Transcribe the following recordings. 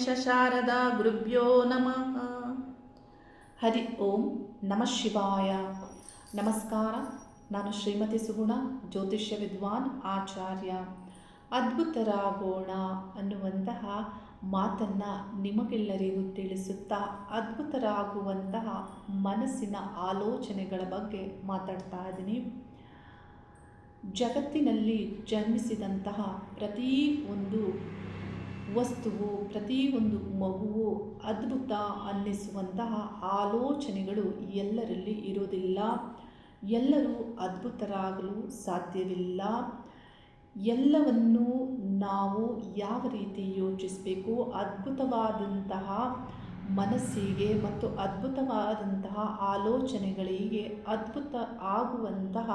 ಗಣೇಶ ಶಾರದಾ ಗುರುಭ್ಯೋ ನಮಃ. ಹರಿ ಓಂ ನಮಃ ಶಿವಾಯ. ನಮಸ್ಕಾರ, ನಾನು ಶ್ರೀಮತಿ ಸುಗುಣ, ಜ್ಯೋತಿಷ್ಯ ವಿದ್ವಾನ್ ಆಚಾರ್ಯ. ಅದ್ಭುತರಾಗೋಣ ಅನ್ನುವಂತಹ ಮಾತನ್ನು ನಿಮಗೆಲ್ಲರಿಗೂ ತಿಳಿಸುತ್ತಾ ಅದ್ಭುತರಾಗುವಂತಹ ಮನಸ್ಸಿನ ಆಲೋಚನೆಗಳ ಬಗ್ಗೆ ಮಾತಾಡ್ತಾ ಇದ್ದೀನಿ. ಜಗತ್ತಿನಲ್ಲಿ ಜನ್ಮಿಸಿದಂತಹ ಪ್ರತಿ ಒಂದು ವಸ್ತುವು ಪ್ರತಿಯೊಂದು ಮಗುವು ಅದ್ಭುತ ಅನ್ನಿಸುವಂತಹ ಆಲೋಚನೆಗಳು ಎಲ್ಲರಲ್ಲಿ ಇರೋದಿಲ್ಲ ಎಲ್ಲರೂ ಅದ್ಭುತರಾಗಲು ಸಾಧ್ಯವಿಲ್ಲ. ಎಲ್ಲವನ್ನು ನಾವು ಯಾವ ರೀತಿ ಯೋಚಿಸಬೇಕು? ಅದ್ಭುತವಾದಂತಹ ಮನಸ್ಸಿಗೆ ಮತ್ತು ಅದ್ಭುತವಾದಂತಹ ಆಲೋಚನೆಗಳಿಗೆ ಅದ್ಭುತ ಆಗುವಂತಹ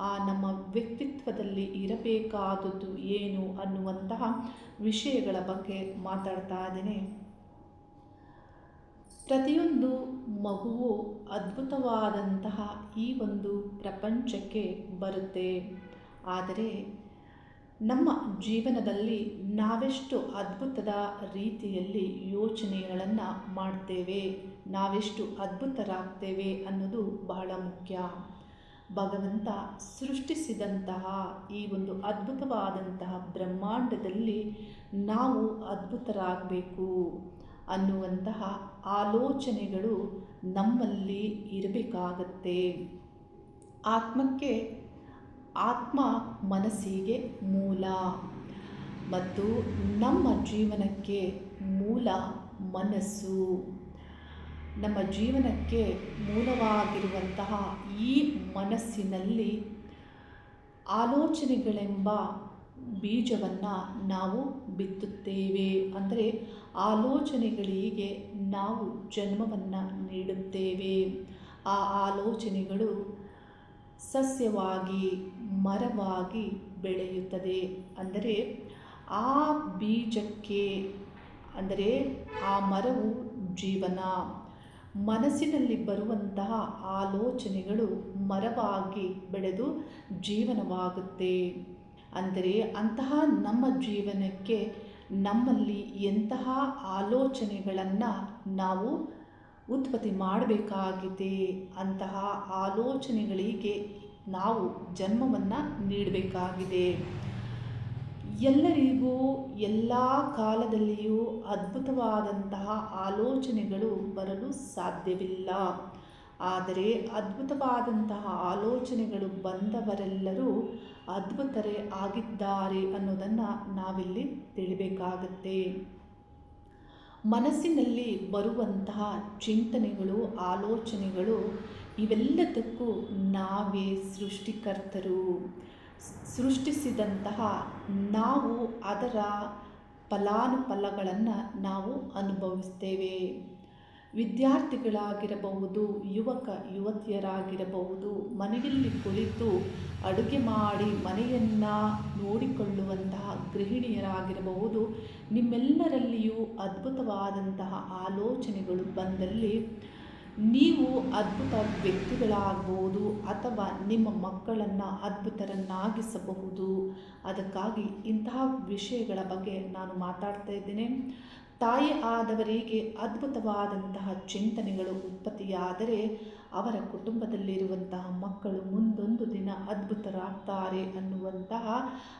ಆ ನಮ್ಮ ವ್ಯಕ್ತಿತ್ವದಲ್ಲಿ ಇರಬೇಕಾದದ್ದು ಏನು ಅನ್ನುವಂತಹ ವಿಷಯಗಳ ಬಗ್ಗೆ ಮಾತಾಡ್ತಾ ಇದ್ದೇನೆ. ಪ್ರತಿಯೊಂದು ಮಗುವು ಅದ್ಭುತವಾದಂತಹ ಈ ಒಂದು ಪ್ರಪಂಚಕ್ಕೆ ಬರುತ್ತೆ. ಆದರೆ ನಮ್ಮ ಜೀವನದಲ್ಲಿ ನಾವೆಷ್ಟು ಅದ್ಭುತದ ರೀತಿಯಲ್ಲಿ ಯೋಚನೆಗಳನ್ನು ಮಾಡ್ತೇವೆ, ನಾವೆಷ್ಟು ಅದ್ಭುತರಾಗ್ತೇವೆ ಅನ್ನೋದು ಬಹಳ ಮುಖ್ಯ. ಭಗವಂತ ಸೃಷ್ಟಿಸಿದಂತಹ ಈ ಒಂದು ಅದ್ಭುತವಾದಂತಹ ಬ್ರಹ್ಮಾಂಡದಲ್ಲಿ ನಾವು ಅದ್ಭುತರಾಗಬೇಕು ಅನ್ನುವಂತಹ ಆಲೋಚನೆಗಳು ನಮ್ಮಲ್ಲಿ ಇರಬೇಕಾಗತ್ತೆ. ಆತ್ಮಕ್ಕೆ ಆತ್ಮ ಮನಸ್ಸಿಗೆ ಮೂಲ ಮತ್ತು ನಮ್ಮ ಜೀವನಕ್ಕೆ ಮೂಲ ಮನಸ್ಸು. ನಮ್ಮ ಜೀವನಕ್ಕೆ ಮೂಲವಾಗಿರುವಂತಹ ಈ ಮನಸ್ಸಿನಲ್ಲಿ ಆಲೋಚನೆಗಳೆಂಬ ಬೀಜವನ್ನು ನಾವು ಬಿತ್ತುತ್ತೇವೆ. ಅಂದರೆ ಆಲೋಚನೆಗಳಿಗೆ ನಾವು ಜನ್ಮವನ್ನು ನೀಡುತ್ತೇವೆ. ಆ ಆಲೋಚನೆಗಳು ಸಸ್ಯವಾಗಿ, ಮರವಾಗಿ ಬೆಳೆಯುತ್ತದೆ. ಅಂದರೆ ಆ ಬೀಜಕ್ಕೆ, ಅಂದರೆ ಆ ಮರವು ಜೀವನ. ಮನಸ್ಸಿನಲ್ಲಿ ಬರುವಂತಹ ಆಲೋಚನೆಗಳು ಮರವಾಗಿ ಬೆಳೆದು ಜೀವನವಾಗುತ್ತೆ. ಅಂದರೆ ಅಂತಹ ನಮ್ಮ ಜೀವನಕ್ಕೆ ನಮ್ಮಲ್ಲಿ ಎಂತಹ ಆಲೋಚನೆಗಳನ್ನು ನಾವು ಉತ್ಪತ್ತಿ ಮಾಡಬೇಕಾಗಿದೆ, ಅಂತಹ ಆಲೋಚನೆಗಳಿಗೆ ನಾವು ಜನ್ಮವನ್ನು ನೀಡಬೇಕಾಗಿದೆ. ಎಲ್ಲರಿಗೂ ಎಲ್ಲ ಕಾಲದಲ್ಲಿಯೂ ಅದ್ಭುತವಾದಂತಹ ಆಲೋಚನೆಗಳು ಬರಲು ಸಾಧ್ಯವಿಲ್ಲ. ಆದರೆ ಅದ್ಭುತವಾದಂತಹ ಆಲೋಚನೆಗಳು ಬಂದವರೆಲ್ಲರೂ ಅದ್ಭುತರೇ ಆಗಿದ್ದಾರೆ ಅನ್ನೋದನ್ನು ನಾವಿಲ್ಲಿ ತಿಳಿಬೇಕಾಗತ್ತೆ. ಮನಸ್ಸಿನಲ್ಲಿ ಬರುವಂತಹ ಚಿಂತನೆಗಳು, ಆಲೋಚನೆಗಳು ಇವೆಲ್ಲದಕ್ಕೂ ನಾವೇ ಸೃಷ್ಟಿಕರ್ತರು. ಸೃಷ್ಟಿಸಿದಂತಹ ನಾವು ಅದರ ಫಲಾನುಫಲಗಳನ್ನು ನಾವು ಅನುಭವಿಸ್ತೇವೆ. ವಿದ್ಯಾರ್ಥಿಗಳಾಗಿರಬಹುದು, ಯುವಕ, ಯುವತಿಯರಾಗಿರಬಹುದು, ಮನೆಯಲ್ಲಿ ಕುಳಿತು ಅಡುಗೆ ಮಾಡಿ ಮನೆಯನ್ನು ನೋಡಿಕೊಳ್ಳುವಂತಹ ಗೃಹಿಣಿಯರಾಗಿರಬಹುದು, ನಿಮ್ಮೆಲ್ಲರಲ್ಲಿಯೂ ಅದ್ಭುತವಾದಂತಹ ಆಲೋಚನೆಗಳು ಬಂದಲ್ಲಿ ನೀವು ಅದ್ಭುತ ವ್ಯಕ್ತಿಗಳಾಗ್ಬೋದು ಅಥವಾ ನಿಮ್ಮ ಮಕ್ಕಳನ್ನು ಅದ್ಭುತರನ್ನಾಗಿಸಬಹುದು. ಅದಕ್ಕಾಗಿ ಇಂತಹ ವಿಷಯಗಳ ಬಗ್ಗೆ ನಾನು ಮಾತಾಡ್ತಾ ಇದ್ದೇನೆ. ತಾಯಿ ಆದವರಿಗೆ ಅದ್ಭುತವಾದಂತಹ ಚಿಂತನೆಗಳು ಉತ್ಪತ್ತಿಯಾದರೆ ಅವರ ಕುಟುಂಬದಲ್ಲಿರುವಂತಹ ಮಕ್ಕಳು ಮುಂದೊಂದು ದಿನ ಅದ್ಭುತರಾಗ್ತಾರೆ ಅನ್ನುವಂತಹ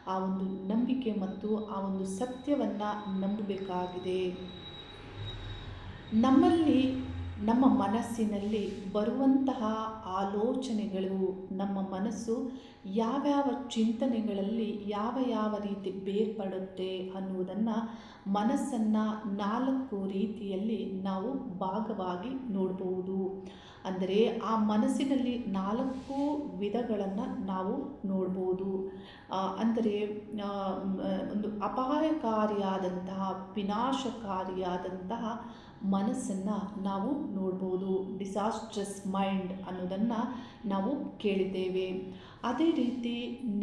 ಆ ಒಂದು ನಂಬಿಕೆ ಮತ್ತು ಆ ಒಂದು ಸತ್ಯವನ್ನು ನಂಬಬೇಕಾಗಿದೆ. ನಮ್ಮಲ್ಲಿ ನಮ್ಮ ಮನಸ್ಸಿನಲ್ಲಿ ಬರುವಂತಹ ಆಲೋಚನೆಗಳು, ನಮ್ಮ ಮನಸ್ಸು ಯಾವ್ಯಾವ ಚಿಂತನೆಗಳಲ್ಲಿ ಯಾವ ಯಾವ ರೀತಿ ಬೇರ್ಪಡುತ್ತೆ ಅನ್ನುವುದನ್ನು ಮನಸ್ಸನ್ನು ನಾಲ್ಕು ರೀತಿಯಲ್ಲಿ ನಾವು ಭಾಗವಾಗಿ ನೋಡಬಹುದು ಅಂದರೆ ಆ ಮನಸ್ಸಿನಲ್ಲಿ ನಾಲ್ಕು ವಿಧಗಳನ್ನು ನಾವು ನೋಡ್ಬೋದು. ಅಂದರೆ ಒಂದು ಅಪಾಯಕಾರಿಯಾದಂತಹ, ವಿನಾಶಕಾರಿಯಾದಂತಹ ಮನಸ್ಸನ್ನು ನಾವು ನೋಡ್ಬೋದು. ಡಿಸಾಸ್ಟ್ರಸ್ ಮೈಂಡ್ ಅನ್ನೋದನ್ನು ನಾವು ಕೇಳಿದ್ದೇವೆ. ಅದೇ ರೀತಿ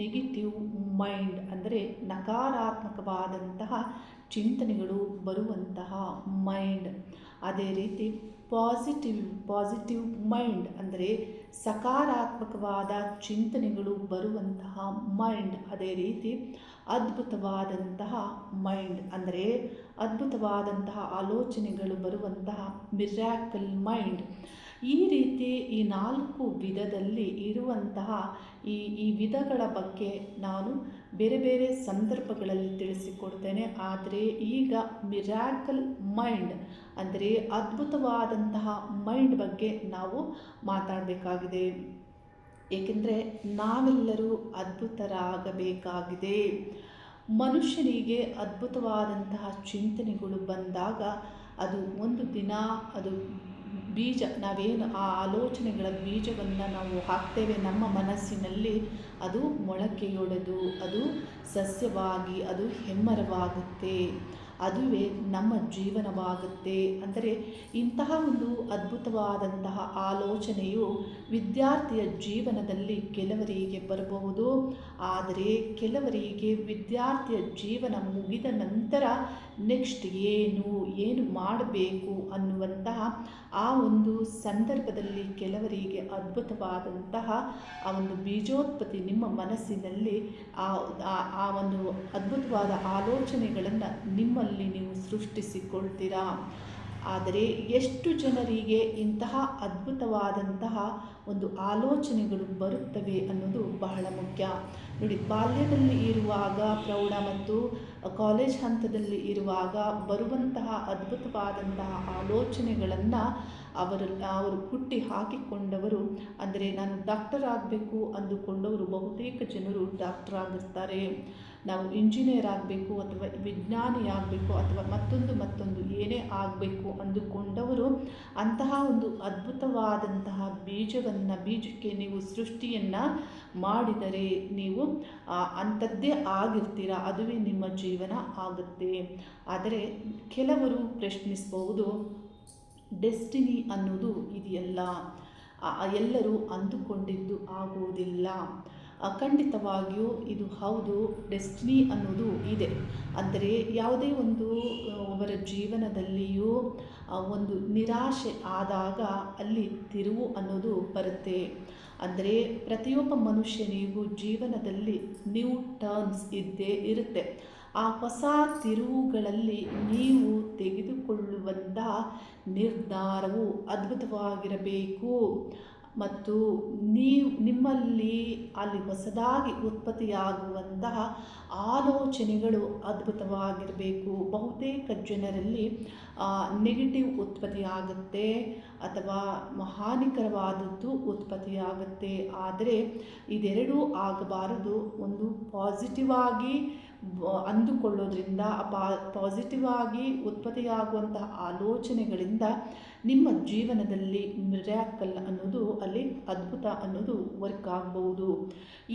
ನೆಗೆಟಿವ್ ಮೈಂಡ್ ಅಂದರೆ ನಕಾರಾತ್ಮಕವಾದಂತಹ ಚಿಂತನೆಗಳು ಬರುವಂತಹ ಮೈಂಡ್ ಅದೇ ರೀತಿ ಪಾಸಿಟಿವ್ ಪಾಸಿಟಿವ್ ಮೈಂಡ್ ಅಂದರೆ ಸಕಾರಾತ್ಮಕವಾದ ಚಿಂತನೆಗಳು ಬರುವಂತಹ ಮೈಂಡ್ ಅದೇ ರೀತಿ ಅದ್ಭುತವಾದಂತಹ ಮೈಂಡ್ ಅಂದರೆ ಅದ್ಭುತವಾದಂತಹ ಆಲೋಚನೆಗಳು ಬರುವಂತಹ ಮಿರ್ಯಾಕಲ್ ಮೈಂಡ್ ಈ ರೀತಿ ಈ ನಾಲ್ಕು ವಿಧದಲ್ಲಿ ಇರುವಂತಹ ಈ ಈ ವಿಧಗಳ ಬಗ್ಗೆ ನಾನು ಬೇರೆ ಬೇರೆ ಸಂದರ್ಭಗಳಲ್ಲಿ ತಿಳಿಸಿಕೊಡ್ತೇನೆ. ಆದರೆ ಈಗ ಮಿರಾಕಲ್ ಮೈಂಡ್ ಅಂದರೆ ಅದ್ಭುತವಾದಂತಹ ಮೈಂಡ್ ಬಗ್ಗೆ ನಾವು ಮಾತಾಡಬೇಕಾಗಿದೆ. ಏಕೆಂದರೆ ನಾವೆಲ್ಲರೂ ಅದ್ಭುತರಾಗಬೇಕಾಗಿದೆ. ಮನುಷ್ಯನಿಗೆ ಅದ್ಭುತವಾದಂತಹ ಚಿಂತನೆಗಳು ಬಂದಾಗ ಅದು ಒಂದು ದಿನ ಅದು ಬೀಜ, ನಾವೇನು ಆ ಆಲೋಚನೆಗಳ ಬೀಜವನ್ನು ನಾವು ಹಾಕ್ತೇವೆ ನಮ್ಮ ಮನಸ್ಸಿನಲ್ಲಿ, ಅದು ಮೊಳಕೆಯೊಡೆದು, ಅದು ಸಸ್ಯವಾಗಿ, ಅದು ಹೆಮ್ಮರವಾಗುತ್ತೆ. ಅದುವೇ ನಮ್ಮ ಜೀವನವಾಗುತ್ತೆ. ಅಂದರೆ ಇಂತಹ ಒಂದು ಅದ್ಭುತವಾದಂತಹ ಆಲೋಚನೆಯು ವಿದ್ಯಾರ್ಥಿಯ ಜೀವನದಲ್ಲಿ ಕೆಲವರಿಗೆ ಬರಬಹುದು. ಆದರೆ ಕೆಲವರಿಗೆ ವಿದ್ಯಾರ್ಥಿಯ ಜೀವನ ಮುಗಿದ ನಂತರ ನೆಕ್ಸ್ಟ್ ಏನು ಏನು ಮಾಡಬೇಕು ಅನ್ನುವಂತಹ ಆ ಒಂದು ಸಂದರ್ಭದಲ್ಲಿ ಕೆಲವರಿಗೆ ಅದ್ಭುತವಾದಂತಹ ಆ ಒಂದು ಬೀಜೋತ್ಪತ್ತಿ ನಿಮ್ಮ ಮನಸ್ಸಿನಲ್ಲಿ ಆ ಆ ಒಂದು ಅದ್ಭುತವಾದ ಆಲೋಚನೆಗಳನ್ನು ನಿಮ್ಮಲ್ಲಿ ನೀವು ಸೃಷ್ಟಿಸಿಕೊಳ್ತೀರಾ? ಆದರೆ ಎಷ್ಟು ಜನರಿಗೆ ಇಂತಹ ಅದ್ಭುತವಾದಂತಹ ಒಂದು ಆಲೋಚನೆಗಳು ಬರುತ್ತವೆ ಅನ್ನೋದು ಬಹಳ ಮುಖ್ಯ. ನೋಡಿ, ಬಾಲ್ಯದಲ್ಲಿ ಇರುವಾಗ, ಪ್ರೌಢ ಮತ್ತು ಕಾಲೇಜ್ ಹಂತದಲ್ಲಿ ಇರುವಾಗ ಬರುವಂತಹ ಅದ್ಭುತವಾದಂತಹ ಆಲೋಚನೆಗಳನ್ನು ಅವರು ಅವರು ಹುಟ್ಟಿ ಹಾಕಿಕೊಂಡವರು, ಅಂದರೆ ನಾನು ಡಾಕ್ಟರ್ ಆಗಬೇಕು ಅಂದುಕೊಂಡವರು ಬಹುತೇಕ ಜನರು ಡಾಕ್ಟರ್ ಆಗಿರ್ತಾರೆ. ನಾವು ಇಂಜಿನಿಯರ್ ಆಗಬೇಕು ಅಥವಾ ವಿಜ್ಞಾನಿ ಆಗಬೇಕು ಅಥವಾ ಮತ್ತೊಂದು ಮತ್ತೊಂದು ಏನೇ ಆಗಬೇಕು ಅಂದುಕೊಂಡವರು ಅಂತಹ ಒಂದು ಅದ್ಭುತವಾದಂತಹ ಬೀಜವನ್ನು, ಬೀಜಕ್ಕೆ ನೀವು ಸೃಷ್ಟಿಯನ್ನು ಮಾಡಿದರೆ ನೀವು ಅಂಥದ್ದೇ ಆಗಿರ್ತೀರ, ಅದುವೇ ನಿಮ್ಮ ಜೀವನ ಆಗುತ್ತೆ. ಆದರೆ ಕೆಲವರು ಪ್ರಶ್ನಿಸಬಹುದು, ಡೆಸ್ಟಿನಿ ಅನ್ನೋದು ಇದೆಯಲ್ಲ ಎಲ್ಲರೂ ಅಂದುಕೊಂಡಿದ್ದು ಆಗುವುದಿಲ್ಲ ಖಂಡಿತವಾಗಿಯೂ ಇದು ಹೌದು, ಡೆಸ್ಟಿನಿ ಅನ್ನೋದು ಇದೆ. ಅಂದರೆ ಯಾವುದೇ ಒಂದು ಅವರ ಜೀವನದಲ್ಲಿಯೂ ಒಂದು ನಿರಾಶೆ ಆದಾಗ ಅಲ್ಲಿ ತಿರುವು ಅನ್ನೋದು ಬರುತ್ತೆ. ಅಂದರೆ ಪ್ರತಿಯೊಬ್ಬ ಮನುಷ್ಯನಿಗೂ ಜೀವನದಲ್ಲಿ ನ್ಯೂ ಟರ್ನ್ಸ್ ಇದ್ದೇ ಇರುತ್ತೆ. ಆ ಹೊಸ ತಿರುವುಗಳಲ್ಲಿ ನೀವು ತೆಗೆದುಕೊಳ್ಳುವಂಥ ನಿರ್ಧಾರವು ಅದ್ಭುತವಾಗಿರಬೇಕು. ಮತ್ತು ನೀವು, ನಿಮ್ಮಲ್ಲಿ ಅಲ್ಲಿ ಹೊಸದಾಗಿ ಉತ್ಪತ್ತಿಯಾಗುವಂತಹ ಆಲೋಚನೆಗಳು ಅದ್ಭುತವಾಗಿರಬೇಕು. ಬಹುತೇಕ ಜನರಲ್ಲಿ ನೆಗೆಟಿವ್ ಉತ್ಪತ್ತಿಯಾಗುತ್ತೆ ಅಥವಾ ಹಾನಿಕರವಾದದ್ದು ಉತ್ಪತ್ತಿಯಾಗುತ್ತೆ. ಆದರೆ ಇದೆರಡೂ ಆಗಬಾರದು. ಒಂದು ಪಾಸಿಟಿವ್ ಆಗಿ ಅಂದುಕೊಳ್ಳೋದ್ರಿಂದ ಪಾಸಿಟಿವ್ ಆಗಿ ಉತ್ಪತ್ತಿಯಾಗುವಂತಹ ಆಲೋಚನೆಗಳಿಂದ ನಿಮ್ಮ ಜೀವನದಲ್ಲಿ ಮಿರ್ಯಾಕಲ್ ಅನ್ನೋದು, ಅಲ್ಲಿ ಅದ್ಭುತ ಅನ್ನೋದು ವರ್ಕ್ ಆಗಬಹುದು.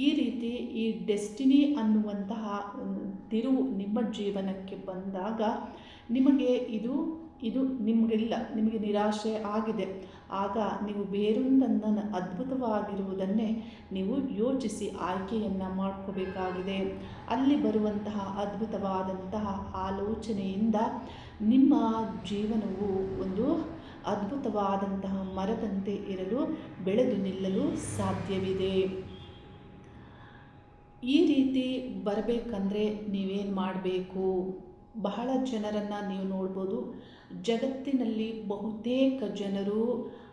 ಈ ರೀತಿ ಈ ಡೆಸ್ಟಿನಿ ಅನ್ನುವಂತಹ ತಿರುವು ನಿಮ್ಮ ಜೀವನಕ್ಕೆ ಬಂದಾಗ ನಿಮಗೆ ಇದು ಇದು ನಿಮಗಿಲ್ಲ, ನಿಮಗೆ ನಿರಾಶೆ ಆಗಿದೆ. ಆಗ ನೀವು ಬೇರೊಂದನ್ನು ಅದ್ಭುತವಾಗಿರುವುದನ್ನೇ ನೀವು ಯೋಚಿಸಿ ಆಯ್ಕೆಯನ್ನು ಮಾಡ್ಕೋಬೇಕಾಗಿದೆ. ಅಲ್ಲಿ ಬರುವಂತಹ ಅದ್ಭುತವಾದಂತಹ ಆಲೋಚನೆಯಿಂದ ನಿಮ್ಮ ಜೀವನವು ಒಂದು ಅದ್ಭುತವಾದಂತಹ ಮರದಂತೆ ಇರಲು, ಬೆಳೆದು ನಿಲ್ಲಲು ಸಾಧ್ಯವಿದೆ. ಈ ರೀತಿ ಬರಬೇಕಂದ್ರೆ ನೀವೇನು ಮಾಡಬೇಕು? ಬಹಳ ಜನರನ್ನು ನೀವು ನೋಡ್ಬೋದು. ಜಗತ್ತಿನಲ್ಲಿ ಬಹುತೇಕ ಜನರು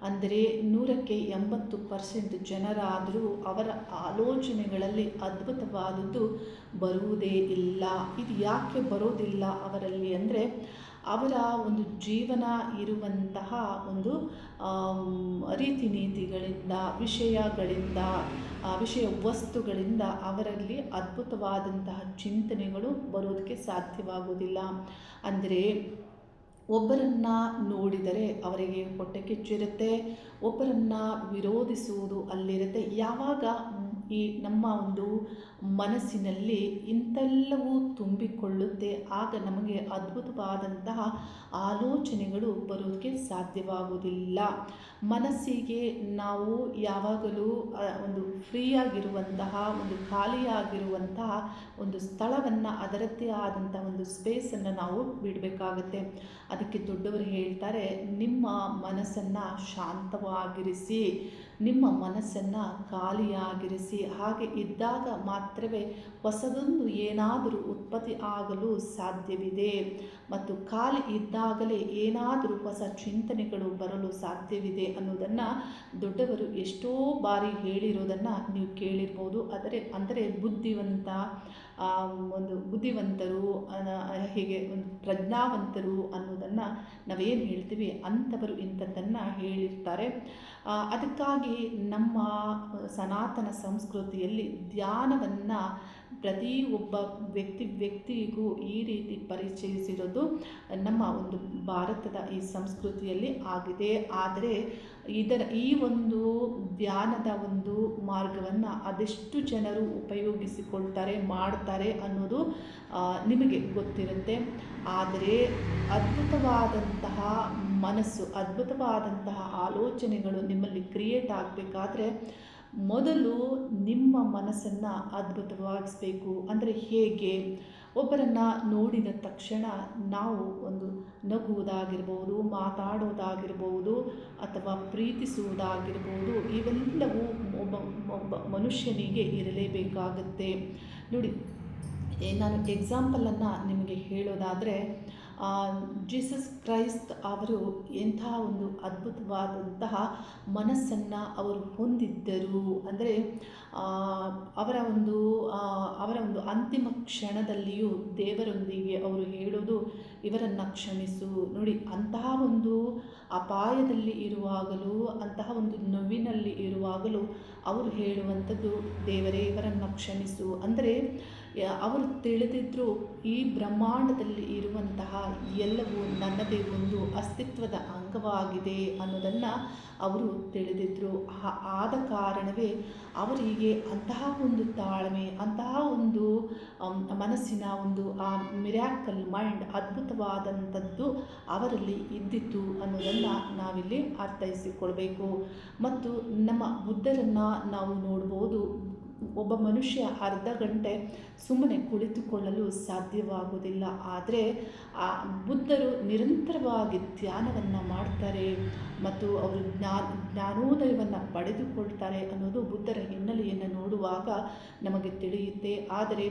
ಅಂದರೆ ನೂರಕ್ಕೆ ಎಂಬತ್ತು ಪರ್ಸೆಂಟ್ ಜನರಾದರೂ ಅವರ ಆಲೋಚನೆಗಳಲ್ಲಿ ಅದ್ಭುತವಾದದ್ದು ಬರುವುದೇ ಇಲ್ಲ. ಇದು ಯಾಕೆ ಬರೋದಿಲ್ಲ ಅವರಲ್ಲಿ ಅಂದರೆ ಅವರ ಒಂದು ಜೀವನ ಇರುವಂತಹ ಒಂದು ರೀತಿ ನೀತಿಗಳಿಂದ, ವಿಷಯಗಳಿಂದ ವಿಷಯ ವಸ್ತುಗಳಿಂದ ಅವರಲ್ಲಿ ಅದ್ಭುತವಾದಂತಹ ಚಿಂತನೆಗಳು ಬರೋದಕ್ಕೆ ಸಾಧ್ಯವಾಗುವುದಿಲ್ಲ. ಅಂದರೆ ಒಬ್ಬರನ್ನು ನೋಡಿದರೆ ಅವರಿಗೆ ಹೊಟ್ಟೆ ಕಿಚ್ಚಿರುತ್ತೆ, ಒಬ್ಬರನ್ನು ವಿರೋಧಿಸುವುದು ಅಲ್ಲಿರುತ್ತೆ. ಯಾವಾಗ ಈ ನಮ್ಮ ಒಂದು ಮನಸ್ಸಿನಲ್ಲಿ ಇಂತೆಲ್ಲವೂ ತುಂಬಿಕೊಳ್ಳುತ್ತೆ. ಆಗ ನಮಗೆ ಅದ್ಭುತವಾದಂತಹ ಆಲೋಚನೆಗಳು ಬರೋದಕ್ಕೆ ಸಾಧ್ಯವಾಗುವುದಿಲ್ಲ. ಮನಸ್ಸಿಗೆ ನಾವು ಯಾವಾಗಲೂ ಒಂದು ಫ್ರೀಯಾಗಿರುವಂತಹ, ಒಂದು ಖಾಲಿಯಾಗಿರುವಂತಹ ಒಂದು ಸ್ಥಳವನ್ನು, ಅದರದ್ದೇ ಆದಂಥ ಒಂದು ಸ್ಪೇಸನ್ನು ನಾವು ಬಿಡಬೇಕಾಗತ್ತೆ. ಅದಕ್ಕೆ ದೊಡ್ಡವರು ಹೇಳ್ತಾರೆ, ನಿಮ್ಮ ಮನಸ್ಸನ್ನು ಶಾಂತವಾಗಿರಿಸಿ. ನಿಮ್ಮ ಮನಸ್ಸನ್ನು ಖಾಲಿಯಾಗಿರಿಸಿ ಹಾಗೆ ಇದ್ದಾಗ ಮಾತ್ರವೇ ಹೊಸದೊಂದು ಏನಾದರೂ ಉತ್ಪತ್ತಿ ಆಗಲು ಸಾಧ್ಯವಿದೆ ಮತ್ತು ಖಾಲಿ ಇದ್ದಾಗಲೇ ಏನಾದರೂ ಹೊಸ ಚಿಂತನೆಗಳು ಬರಲು ಸಾಧ್ಯವಿದೆ ಅನ್ನೋದನ್ನು ದೊಡ್ಡವರು ಎಷ್ಟೋ ಬಾರಿ ಹೇಳಿರೋದನ್ನು ನೀವು ಕೇಳಿರ್ಬೋದು. ಆದರೆ, ಅಂದರೆ ಬುದ್ಧಿವಂತ ಒಂದು ಬುದ್ಧಿವಂತರು ಹೇಗೆ ಒಂದು ಪ್ರಜ್ಞಾವಂತರು ಅನ್ನೋದನ್ನು ನಾವೇನು ಹೇಳ್ತೀವಿ? ಅಂಥವರು ಇಂಥದ್ದನ್ನು ಹೇಳಿರ್ತಾರೆ. ಅದಕ್ಕಾಗಿ ನಮ್ಮ ಸನಾತನ ಸಂಸ್ಕೃತಿಯಲ್ಲಿ ಧ್ಯಾನವನ್ನು ಪ್ರತಿ ಒಬ್ಬ ವ್ಯಕ್ತಿ ವ್ಯಕ್ತಿಗೂ ಈ ರೀತಿ ಪರಿಚಯಿಸಿರೋದು ನಮ್ಮ ಒಂದು ಭಾರತದ ಈ ಸಂಸ್ಕೃತಿಯಲ್ಲಿ ಆಗಿದೆ. ಆದರೆ ಇದರ ಈ ಒಂದು ಧ್ಯಾನದ ಒಂದು ಮಾರ್ಗವನ್ನು ಅದೆಷ್ಟು ಜನರು ಉಪಯೋಗಿಸಿಕೊಳ್ತಾರೆ, ಮಾಡ್ತಾರೆ ಅನ್ನೋದು ನಿಮಗೆ ಗೊತ್ತಿರುತ್ತೆ. ಆದರೆ ಅದ್ಭುತವಾದಂತಹ ಮನಸ್ಸು, ಅದ್ಭುತವಾದಂತಹ ಆಲೋಚನೆಗಳು ನಿಮ್ಮಲ್ಲಿ ಕ್ರಿಯೇಟ್ ಆಗಬೇಕಾದ್ರೆ ಮೊದಲು ನಿಮ್ಮ ಮನಸ್ಸನ್ನು ಅದ್ಭುತವಾಗಿಸಬೇಕು. ಅಂದರೆ ಹೇಗೆ? ಒಬ್ಬರನ್ನು ನೋಡಿದ ತಕ್ಷಣ ನಾವು ಒಂದು ನಗುವುದಾಗಿರ್ಬೋದು, ಮಾತಾಡೋದಾಗಿರ್ಬೋದು, ಅಥವಾ ಪ್ರೀತಿಸುವುದಾಗಿರ್ಬೋದು, ಇವೆಲ್ಲವೂ ಒಬ್ಬ ಒಬ್ಬ ಮನುಷ್ಯನಿಗೆ ಇರಲೇಬೇಕಾಗುತ್ತೆ. ನೋಡಿ ನಾನು ಎಕ್ಸಾಂಪಲನ್ನು ನಿಮಗೆ ಹೇಳೋದಾದರೆ ಜೀಸಸ್ ಕ್ರೈಸ್ತ್ ಅವರು ಎಂಥ ಒಂದು ಅದ್ಭುತವಾದಂತಹ ಮನಸ್ಸನ್ನು ಅವರು ಹೊಂದಿದ್ದರು. ಅಂದರೆ ಅವರ ಒಂದು ಅವರ ಒಂದು ಅಂತಿಮ ಕ್ಷಣದಲ್ಲಿಯೂ ದೇವರೊಂದಿಗೆ ಅವರು ಹೇಳೋದು ಇವರನ್ನು ಕ್ಷಮಿಸು. ನೋಡಿ, ಅಂತಹ ಒಂದು ಅಪಾಯದಲ್ಲಿ ಇರುವಾಗಲೂ, ಅಂತಹ ಒಂದು ನೋವಿನಲ್ಲಿ ಇರುವಾಗಲೂ ಅವರು ಹೇಳುವಂಥದ್ದು ದೇವರೇ, ಇವರನ್ನು ಕ್ಷಮಿಸು. ಅಂದರೆ ಅವರು ತಿಳಿದಿದ್ದರು ಈ ಬ್ರಹ್ಮಾಂಡದಲ್ಲಿ ಇರುವಂತಹ ಎಲ್ಲವೂ ನನ್ನದೇ ಒಂದು ಅಸ್ತಿತ್ವದ ಅಂಗವಾಗಿದೆ ಅನ್ನೋದನ್ನು ಅವರು ತಿಳಿದಿದ್ದರು ಆದ ಕಾರಣವೇ ಅವರಿಗೆ ಅಂತಹ ಒಂದು ತಾಳ್ಮೆ, ಅಂತಹ ಒಂದು ಮನಸ್ಸಿನ ಒಂದು, ಆ ಮಿರಾಕಲ್ ಮೈಂಡ್ ಅದ್ಭುತವಾದಂಥದ್ದು ಅವರಲ್ಲಿ ಇದ್ದಿತ್ತು ಅನ್ನೋದನ್ನು ನಾವಿಲ್ಲಿ ಅರ್ಥೈಸಿಕೊಳ್ಬೇಕು. ಮತ್ತು ನಮ್ಮ ಬುದ್ಧರನ್ನು ನಾವು ನೋಡ್ಬೋದು. ಒಬ್ಬ ಮನುಷ್ಯ ಅರ್ಧ ಗಂಟೆ ಸುಮ್ಮನೆ ಕುಳಿತುಕೊಳ್ಳಲು ಸಾಧ್ಯವಾಗುವುದಿಲ್ಲ. ಆದರೆ ಆ ಬುದ್ಧರು ನಿರಂತರವಾಗಿ ಧ್ಯಾನವನ್ನು ಮಾಡ್ತಾರೆ ಮತ್ತು ಅವರು ಜ್ಞಾ, ಜ್ಞಾನೋದಯವನ್ನು ಪಡೆದುಕೊಳ್ತಾರೆ ಅನ್ನೋದು ಬುದ್ಧರ ಹಿನ್ನೆಲೆಯನ್ನು ನೋಡುವಾಗ ನಮಗೆ ತಿಳಿಯುತ್ತೆ. ಆದರೆ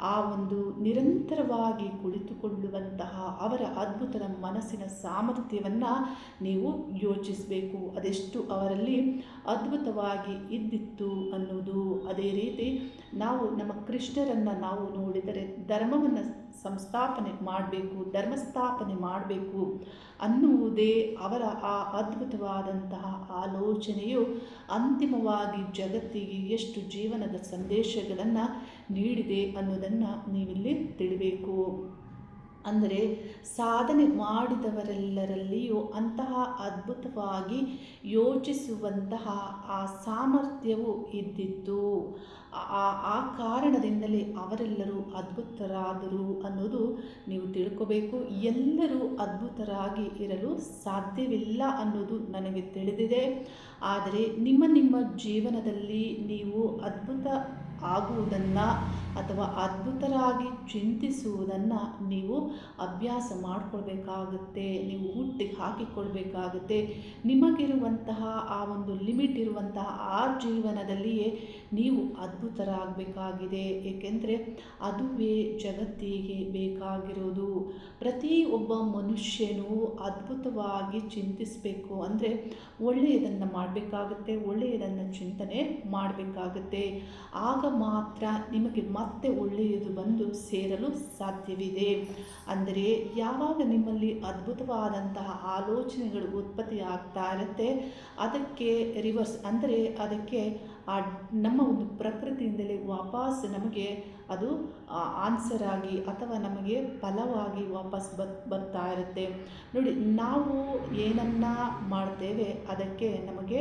ಆ ಒಂದು ನಿರಂತರವಾಗಿ ಕುಳಿತುಕೊಳ್ಳುವಂತಹ ಅವರ ಅದ್ಭುತದ ಮನಸ್ಸಿನ ಸಾಮರ್ಥ್ಯವನ್ನು ನೀವು ಯೋಚಿಸಬೇಕು. ಅದೆಷ್ಟು ಅವರಲ್ಲಿ ಅದ್ಭುತವಾಗಿ ಇದ್ದಿತ್ತು ಅನ್ನೋದು ಅದೇ ರೀತಿ ನಾವು ನಮ್ಮ ಕೃಷ್ಣರನ್ನು ನಾವು ನೋಡಿದರೆ ಧರ್ಮವನ್ನು ಸಂಸ್ಥಾಪನೆ ಮಾಡಬೇಕು, ಧರ್ಮಸ್ಥಾಪನೆ ಮಾಡಬೇಕು ಅನ್ನುವುದೇ ಅವರ ಆ ಅದ್ಭುತವಾದಂತಹ ಆಲೋಚನೆಯು ಅಂತಿಮವಾಗಿ ಜಗತ್ತಿಗೆ ಎಷ್ಟು ಜೀವನದ ಸಂದೇಶಗಳನ್ನು ನೀಡಿದೆ ಅನ್ನೋದನ್ನು ನೀವಿಲ್ಲಿ ತಿಳಿಬೇಕು. ಅಂದರೆ ಸಾಧನೆ ಮಾಡಿದವರೆಲ್ಲರಲ್ಲಿಯೂ ಅಂತಹ ಅದ್ಭುತವಾಗಿ ಯೋಚಿಸುವಂತಹ ಆ ಸಾಮರ್ಥ್ಯವು ಇದ್ದಿತ್ತು. ಆ ಆ ಕಾರಣದಿಂದಲೇ ಅವರೆಲ್ಲರೂ ಅದ್ಭುತರಾದರು ಅನ್ನೋದು ನೀವು ತಿಳ್ಕೋಬೇಕು. ಎಲ್ಲರೂ ಅದ್ಭುತರಾಗಿ ಇರಲು ಸಾಧ್ಯವಿಲ್ಲ ಅನ್ನೋದು ನನಗೆ ತಿಳಿದಿದೆ. ಆದರೆ ನಿಮ್ಮ ನಿಮ್ಮ ಜೀವನದಲ್ಲಿ ನೀವು ಅದ್ಭುತ ಆಗುವುದನ್ನು ಅಥವಾ ಅದ್ಭುತರಾಗಿ ಚಿಂತಿಸುವುದನ್ನು ನೀವು ಅಭ್ಯಾಸ ಮಾಡಿಕೊಳ್ಬೇಕಾಗುತ್ತೆ, ನೀವು ಹುಟ್ಟಿಗೆ ಹಾಕಿಕೊಳ್ಬೇಕಾಗುತ್ತೆ. ನಿಮಗಿರುವಂತಹ ಆ ಒಂದು ಲಿಮಿಟ್ ಇರುವಂತಹ ಆ ಜೀವನದಲ್ಲಿಯೇ ನೀವು ಅದ್ಭುತರಾಗಬೇಕಾಗಿದೆ. ಏಕೆಂದರೆ ಅದುವೇ ಜಗತ್ತಿಗೆ ಬೇಕಾಗಿರೋದು. ಪ್ರತಿ ಒಬ್ಬ ಮನುಷ್ಯನೂ ಅದ್ಭುತವಾಗಿ ಚಿಂತಿಸಬೇಕು ಅಂದರೆ ಒಳ್ಳೆಯದನ್ನು ಮಾಡಬೇಕಾಗುತ್ತೆ, ಒಳ್ಳೆಯದನ್ನು ಚಿಂತನೆ ಮಾಡಬೇಕಾಗುತ್ತೆ. ಆಗ ಮಾತ್ರ ನಿಮಗೆ ಮತ್ತೆ ಒಳ್ಳೆಯದು ಬಂದು ಸೇರಲು ಸಾಧ್ಯವಿದೆ. ಅಂದರೆ ಯಾವಾಗ ನಿಮ್ಮಲ್ಲಿ ಅದ್ಭುತವಾದಂತಹ ಆಲೋಚನೆಗಳು ಉತ್ಪತ್ತಿ ಆಗ್ತಾ ಇರುತ್ತೆ, ಅದಕ್ಕೆ ರಿವರ್ಸ್ ಅಂದರೆ ಅದಕ್ಕೆ ಆ ನಮ್ಮ ಒಂದು ಪ್ರಕೃತಿಯಿಂದಲೇ ವಾಪಸ್ ನಮಗೆ ಅದು ಆನ್ಸರ್ ಆಗಿ ಅಥವಾ ನಮಗೆ ಫಲವಾಗಿ ವಾಪಸ್ ಬತ್, ಬರ್ತಾ ಇರುತ್ತೆ. ನೋಡಿ, ನಾವು ಏನನ್ನ ಮಾಡ್ತೇವೆ, ಅದಕ್ಕೆ ನಮಗೆ,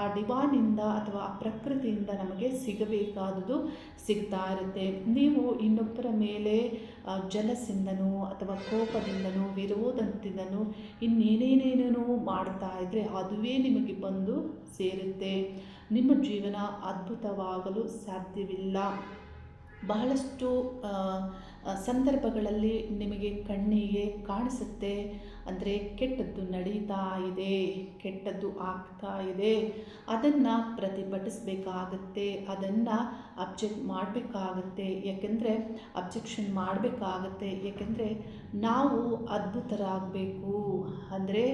ಆ ಡಿವಾನಿಂದ ಅಥವಾ ಆ ಪ್ರಕೃತಿಯಿಂದ ನಮಗೆ ಸಿಗಬೇಕಾದದ್ದು ಸಿಗ್ತಾ ಇರುತ್ತೆ. ನೀವು ಇನ್ನೊಬ್ಬರ ಮೇಲೆ ಜಲಸಿಂದನೂ ಅಥವಾ ಕೋಪದಿಂದನೂ, ವಿರೋಧದಿಂದನೂ ಇನ್ನೇನೇನೇನೇನೋ ಮಾಡ್ತಾ ಇದ್ದರೆ ಅದುವೇ ನಿಮಗೆ ಬಂದು ಸೇರುತ್ತೆ. ನಿಮ್ಮ ಜೀವನ ಅದ್ಭುತವಾಗಲು ಸಾಧ್ಯವಿಲ್ಲ. ಬಹಳಷ್ಟು ಸಂದರ್ಭಗಳಲ್ಲಿ ನಿಮಗೆ ಕಣ್ಣಿಗೆ ಕಾಣಿಸುತ್ತೆ. ಅಂದರೆ ಕೆಟ್ಟದ್ದು ನಡೀತಾ ಇದೆ, ಕೆಟ್ಟದ್ದು ಆಗ್ತಾ ಇದೆ. ಅದನ್ನು ಪ್ರತಿಭಟಿಸಬೇಕಾಗತ್ತೆ, ಅದನ್ನು ಅಬ್ಜೆಕ್ಟ್ ಮಾಡಬೇಕಾಗತ್ತೆ. ಯಾಕೆಂದರೆ, ಅಬ್ಜೆಕ್ಷನ್ ಮಾಡಬೇಕಾಗತ್ತೆ. ಏಕೆಂದರೆ ನಾವು ಅದ್ಭುತರಾಗಬೇಕು. ಅಂದರೆ,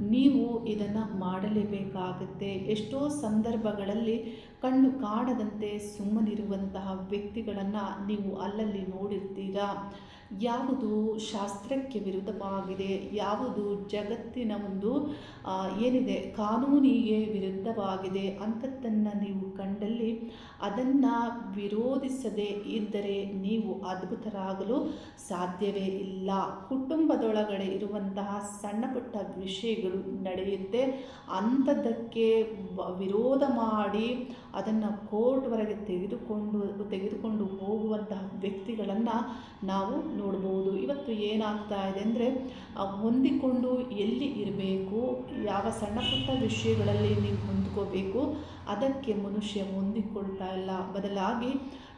ನೀವು ಇದನ್ನು ಮಾಡಲೇಬೇಕಾಗುತ್ತೆ. ಎಷ್ಟೋ ಸಂದರ್ಭಗಳಲ್ಲಿ ಕಣ್ಣು ಕಾಣದಂತೆ ಸುಮ್ಮನಿರುವಂತಹ ವ್ಯಕ್ತಿಗಳನ್ನು ನೀವು ಅಲ್ಲಲ್ಲಿ ನೋಡಿರ್ತೀರಾ? ಯಾವುದು ಶಾಸ್ತ್ರಕ್ಕೆ ವಿರುದ್ಧವಾಗಿದೆ? ಯಾವುದು ಜಗತ್ತಿನ ಒಂದು ಏನಿದೆ, ಕಾನೂನಿಗೆ ವಿರುದ್ಧವಾಗಿದೆ ಅಂಥದ್ದನ್ನು ನೀವು ಕಂಡಲ್ಲಿ ಅದನ್ನು ವಿರೋಧಿಸದೆ ಇದ್ದರೆ ನೀವು ಅದ್ಭುತರಾಗಲು ಸಾಧ್ಯವೇ ಇಲ್ಲ. ಕುಟುಂಬದೊಳಗಡೆ ಇರುವಂತಹ ಸಣ್ಣ ಪುಟ್ಟ ವಿಷಯಗಳು ನಡೆಯುತ್ತೆ. ಅಂಥದ್ದಕ್ಕೆ ವಿರೋಧ ಮಾಡಿ ಅದನ್ನು ಕೋರ್ಟ್ವರೆಗೆ ತೆಗೆದುಕೊಂಡು ತೆಗೆದುಕೊಂಡು ಹೋಗುವಂತಹ ವ್ಯಕ್ತಿಗಳನ್ನು ನಾವು ನೋಡ್ಬೋದು. ಇವತ್ತು ಏನಾಗ್ತಾ ಇದೆ ಅಂದರೆ ಹೊಂದಿಕೊಂಡು ಎಲ್ಲಿ ಇರಬೇಕು, ಯಾವ ಸಣ್ಣ ಪುಟ್ಟ ವಿಷಯಗಳಲ್ಲಿ ನೀವು ಹೊಂದ್ಕೋಬೇಕು, ಅದಕ್ಕೆ ಮನುಷ್ಯ ಹೊಂದಿಕೊಳ್ತಾ ಇಲ್ಲ. ಬದಲಾಗಿ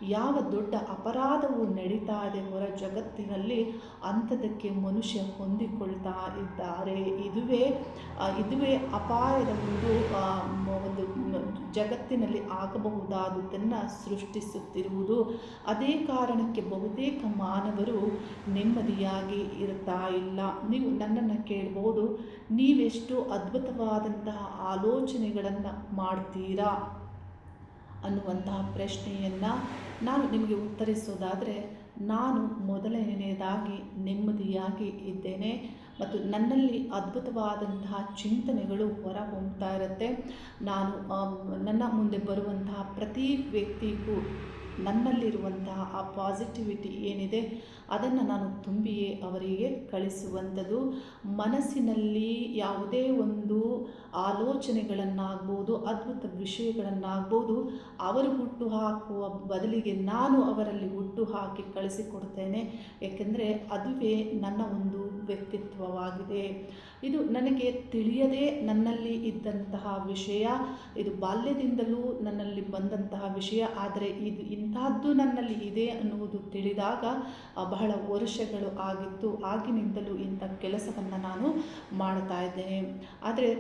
ಯಾವ ದೊಡ್ಡ ಅಪರಾಧವು ನಡೀತಾ ಇದೆ ಹೊರ ಜಗತ್ತಿನಲ್ಲಿ ಅಂಥದಕ್ಕೆ ಮನುಷ್ಯ ಹೊಂದಿಕೊಳ್ತಾ ಇದ್ದಾರೆ. ಇದುವೇ ಇದುವೇ ಅಪಾಯದ ಒಂದು ಒಂದು ಜಗತ್ತಿನಲ್ಲಿ ಆಗಬಹುದಾದುದನ್ನು ಸೃಷ್ಟಿಸುತ್ತಿರುವುದು. ಅದೇ ಕಾರಣಕ್ಕೆ ಬಹುತೇಕ ಮಾನವರು ನೆಮ್ಮದಿಯಾಗಿ ಇರ್ತಾ ಇಲ್ಲ. ನೀವು ನನ್ನನ್ನು ಕೇಳ್ಬೋದು, ನೀವೆಷ್ಟು ಅದ್ಭುತವಾದಂತಹ ಆಲೋಚನೆಗಳನ್ನು ಮಾಡ್ತೀರಾ? ಅನ್ನುವಂತಹ ಪ್ರಶ್ನೆಯನ್ನು ನಾನು ನಿಮಗೆ ಉತ್ತರಿಸೋದಾದರೆ, ನಾನು ಮೊದಲನೆಯದಾಗಿ ನೆಮ್ಮದಿಯಾಗಿ ಇದ್ದೇನೆ ಮತ್ತು ನನ್ನಲ್ಲಿ ಅದ್ಭುತವಾದಂತಹ ಚಿಂತನೆಗಳು ಹೊರ ಹೊಮ್ತಾ ಇರುತ್ತೆ. ನಾನು ನನ್ನ ಮುಂದೆ ಬರುವಂತಹ ಪ್ರತಿ ವ್ಯಕ್ತಿಗೂ ನನ್ನಲ್ಲಿರುವಂತಹ ಆ ಪಾಸಿಟಿವಿಟಿ ಏನಿದೆ ಅದನ್ನು ನಾನು ತುಂಬಿಯೇ ಅವರಿಗೆ ಕಳಿಸುವಂಥದ್ದು. ಮನಸ್ಸಿನಲ್ಲಿ ಯಾವುದೇ ಒಂದು ಆಲೋಚನೆಗಳನ್ನಾಗ್ಬೋದು, ಅದ್ಭುತ ವಿಷಯಗಳನ್ನಾಗ್ಬೋದು, ಅವರು ಹುಟ್ಟು ಹಾಕುವ ಬದಲಿಗೆ ನಾನು ಅವರಲ್ಲಿ ಹುಟ್ಟು ಹಾಕಿ ಕಳಿಸಿಕೊಡ್ತೇನೆ. ಏಕೆಂದರೆ ಅದುವೇ ನನ್ನ ಒಂದು ವ್ಯಕ್ತಿತ್ವವಾಗಿದೆ. ಇದು ನನಗೆ ತಿಳಿಯದೇ ನನ್ನಲ್ಲಿ ಇದ್ದಂತಹ ವಿಷಯ. ಇದು ಬಾಲ್ಯದಿಂದಲೂ ನನ್ನಲ್ಲಿ ಬಂದಂತಹ ವಿಷಯ. ಆದರೆ ಇದು ಇಂತಹದ್ದು ನನ್ನಲ್ಲಿ ಇದೆ ಅನ್ನುವುದು ತಿಳಿದಾಗ ಬಹಳ ವರ್ಷಗಳು ಆಗಿತ್ತು ಆಗಿನಿಂದಲೂ ಇಂಥ ಕೆಲಸವನ್ನು ನಾನು ಮಾಡ್ತಾ ಇದ್ದೇನೆ. ಆದರೆ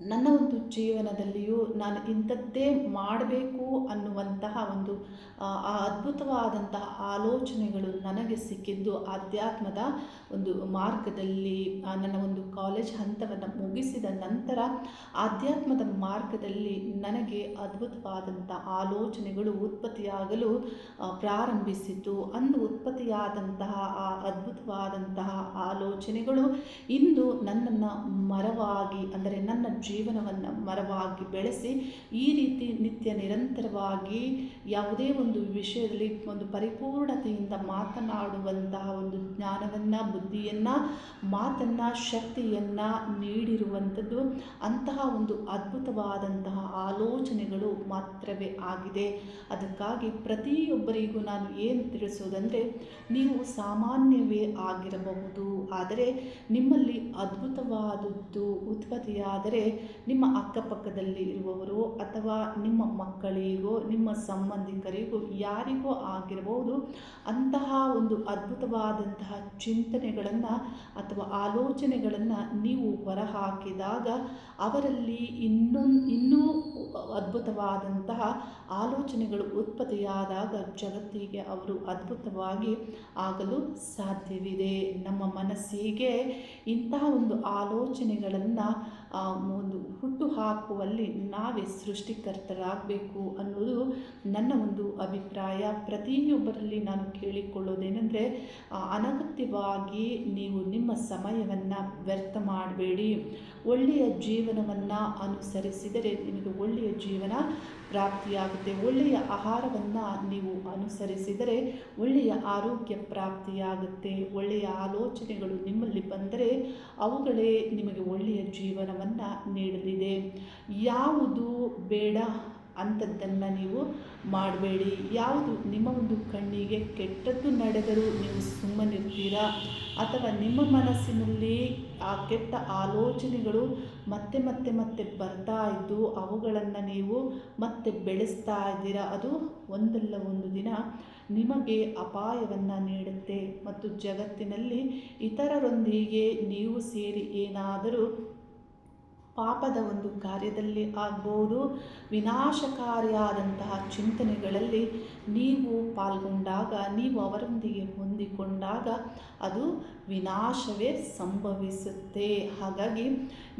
ನನ್ನ ಒಂದು ಜೀವನದಲ್ಲಿಯೂ ನಾನು ಇಂಥದ್ದೇ ಮಾಡಬೇಕು ಅನ್ನುವಂತಹ ಒಂದು, ಆ ಅದ್ಭುತವಾದಂತಹ ಆಲೋಚನೆಗಳು ನನಗೆ ಸಿಕ್ಕಿದ್ದು ಆಧ್ಯಾತ್ಮದ ಒಂದು ಮಾರ್ಗದಲ್ಲಿ ನನ್ನ ಒಂದು ಕಾಲೇಜ್ ಹಂತವನ್ನು ಮುಗಿಸಿದ ನಂತರ ಆಧ್ಯಾತ್ಮದ ಮಾರ್ಗದಲ್ಲಿ ನನಗೆ ಅದ್ಭುತವಾದಂಥ ಆಲೋಚನೆಗಳು ಉತ್ಪತ್ತಿಯಾಗಲು ಪ್ರಾರಂಭಿಸಿತು ಅಂದು ಉತ್ಪತ್ತಿಯಾದಂತಹ, ಆ, ಅದ್ಭುತವಾದಂತಹ ಆಲೋಚನೆಗಳು ಇಂದು ನನ್ನನ್ನು ಮರವಾಗಿ, ಅಂದರೆ ನನ್ನ ಜೀವನವನ್ನು ಮರವಾಗಿ ಬೆಳೆಸಿ ಈ ರೀತಿ ನಿತ್ಯ ನಿರಂತರವಾಗಿ ಯಾವುದೇ ಒಂದು ವಿಷಯದಲ್ಲಿ ಒಂದು ಪರಿಪೂರ್ಣತೆಯಿಂದ ಮಾತನಾಡುವಂತಹ ಒಂದು ಜ್ಞಾನವನ್ನು, ಬುದ್ಧಿಯನ್ನು, ಮಾತನ್ನು, ಶಕ್ತಿಯನ್ನು ನೀಡಿರುವಂಥದ್ದು ಅಂತಹ ಒಂದು ಅದ್ಭುತವಾದಂತಹ ಆಲೋಚನೆಗಳು ಮಾತ್ರವೇ ಆಗಿದೆ. ಅದಕ್ಕಾಗಿ ಪ್ರತಿಯೊಬ್ಬರಿಗೂ ನಾನು ಏನು ತಿಳಿಸೋದಂದರೆ, ನೀವು ಸಾಮಾನ್ಯವೇ ಆಗಿರಬಹುದು, ಆದರೆ ನಿಮ್ಮಲ್ಲಿ ಅದ್ಭುತವಾದದ್ದು ಉತ್ಪತ್ತಿಯಾದರೆ ನಿಮ್ಮ ಅಕ್ಕಪಕ್ಕದಲ್ಲಿ ಇರುವವರು ಅಥವಾ ನಿಮ್ಮ ಮಕ್ಕಳಿಗೋ, ನಿಮ್ಮ ಸಂಬಂಧಿಕರಿಗೋ, ಯಾರಿಗೋ ಆಗಿರಬಹುದು, ಅಂತಹ ಒಂದು ಅದ್ಭುತವಾದಂತಹ ಚಿಂತನೆಗಳನ್ನು ಅಥವಾ ಆಲೋಚನೆಗಳನ್ನು ನೀವು ಹೊರಹಾಕಿದಾಗ ಅವರಲ್ಲಿ ಇನ್ನೊಂದು ಇನ್ನೂ ಅದ್ಭುತವಾದಂತಹ ಆಲೋಚನೆಗಳು ಉತ್ಪತ್ತಿಯಾದಾಗ ಜಗತ್ತಿಗೆ ಅವರು ಅದ್ಭುತವಾಗಿ ಆಗಲು ಸಾಧ್ಯವಿದೆ. ನಮ್ಮ ಮನಸ್ಸಿಗೆ ಇಂತಹ ಒಂದು ಆಲೋಚನೆಗಳನ್ನು ಒಂದು ಹುಟ್ಟು ಹಾಕುವಲ್ಲಿ ನಾವೇ ಸೃಷ್ಟಿಕರ್ತರಾಗಬೇಕು ಅನ್ನೋದು ನನ್ನ ಒಂದು ಅಭಿಪ್ರಾಯ. ಪ್ರತಿಯೊಬ್ಬರಲ್ಲಿ ನಾನು ಕೇಳಿಕೊಳ್ಳೋದೇನೆಂದರೆ ಅನಗತ್ಯವಾಗಿ ನೀವು ನಿಮ್ಮ ಸಮಯವನ್ನು ವ್ಯರ್ಥ ಮಾಡಬೇಡಿ. ಒಳ್ಳೆಯ ಜೀವನವನ್ನು ಅನುಸರಿಸಿದರೆ ನಿಮಗೆ ಒಳ್ಳೆಯ ಜೀವನ ಪ್ರಾಪ್ತಿಯಾಗುತ್ತೆ. ಒಳ್ಳೆಯ ಆಹಾರವನ್ನು ನೀವು ಅನುಸರಿಸಿದರೆ ಒಳ್ಳೆಯ ಆರೋಗ್ಯ ಪ್ರಾಪ್ತಿಯಾಗುತ್ತೆ. ಒಳ್ಳೆಯ ಆಲೋಚನೆಗಳು ನಿಮ್ಮಲ್ಲಿ ಬಂದರೆ ಅವುಗಳೇ ನಿಮಗೆ ಒಳ್ಳೆಯ ಜೀವನವನ್ನು ನೀಡಲಿದೆ. ಯಾವುದು ಬೇಡ ಅಂಥದ್ದನ್ನು ನೀವು ಮಾಡಬೇಡಿ. ಯಾವುದು ನಿಮ್ಮ ಒಂದು ಕಣ್ಣಿಗೆ ಕೆಟ್ಟದ್ದು ನಡೆದರೂ ನೀವು ಸುಮ್ಮನಿರ್ತೀರಾ? ಅಥವಾ ನಿಮ್ಮ ಮನಸ್ಸಿನಲ್ಲಿ ಆ ಕೆಟ್ಟ ಆಲೋಚನೆಗಳು ಮತ್ತೆ ಮತ್ತೆ ಮತ್ತೆ ಬರ್ತಾ ಇದ್ದು ಅವುಗಳನ್ನು ನೀವು ಮತ್ತೆ ಬೆಳೆಸ್ತಾ ಇದ್ದೀರಾ? ಅದು ಒಂದಲ್ಲ ಒಂದು ದಿನ ನಿಮಗೆ ಅಪಾಯವನ್ನು ನೀಡುತ್ತೆ. ಮತ್ತು ಜಗತ್ತಿನಲ್ಲಿ ಇತರರೊಂದಿಗೆ ನೀವು ಸೇರಿ ಏನಾದರೂ ಪಾಪದ ಒಂದು ಕಾರ್ಯದಲ್ಲಿ ಆಗ್ಬೋದು. ವಿನಾಶಕಾರಿಯಾದಂತಹ ಚಿಂತನೆಗಳಲ್ಲಿ ನೀವು ಪಾಲ್ಗೊಂಡಾಗ ನೀವು ಅವರೊಂದಿಗೆ ಹೊಂದಿಕೊಂಡಾಗ ಅದು ವಿನಾಶವೇ ಸಂಭವಿಸುತ್ತೆ. ಹಾಗಾಗಿ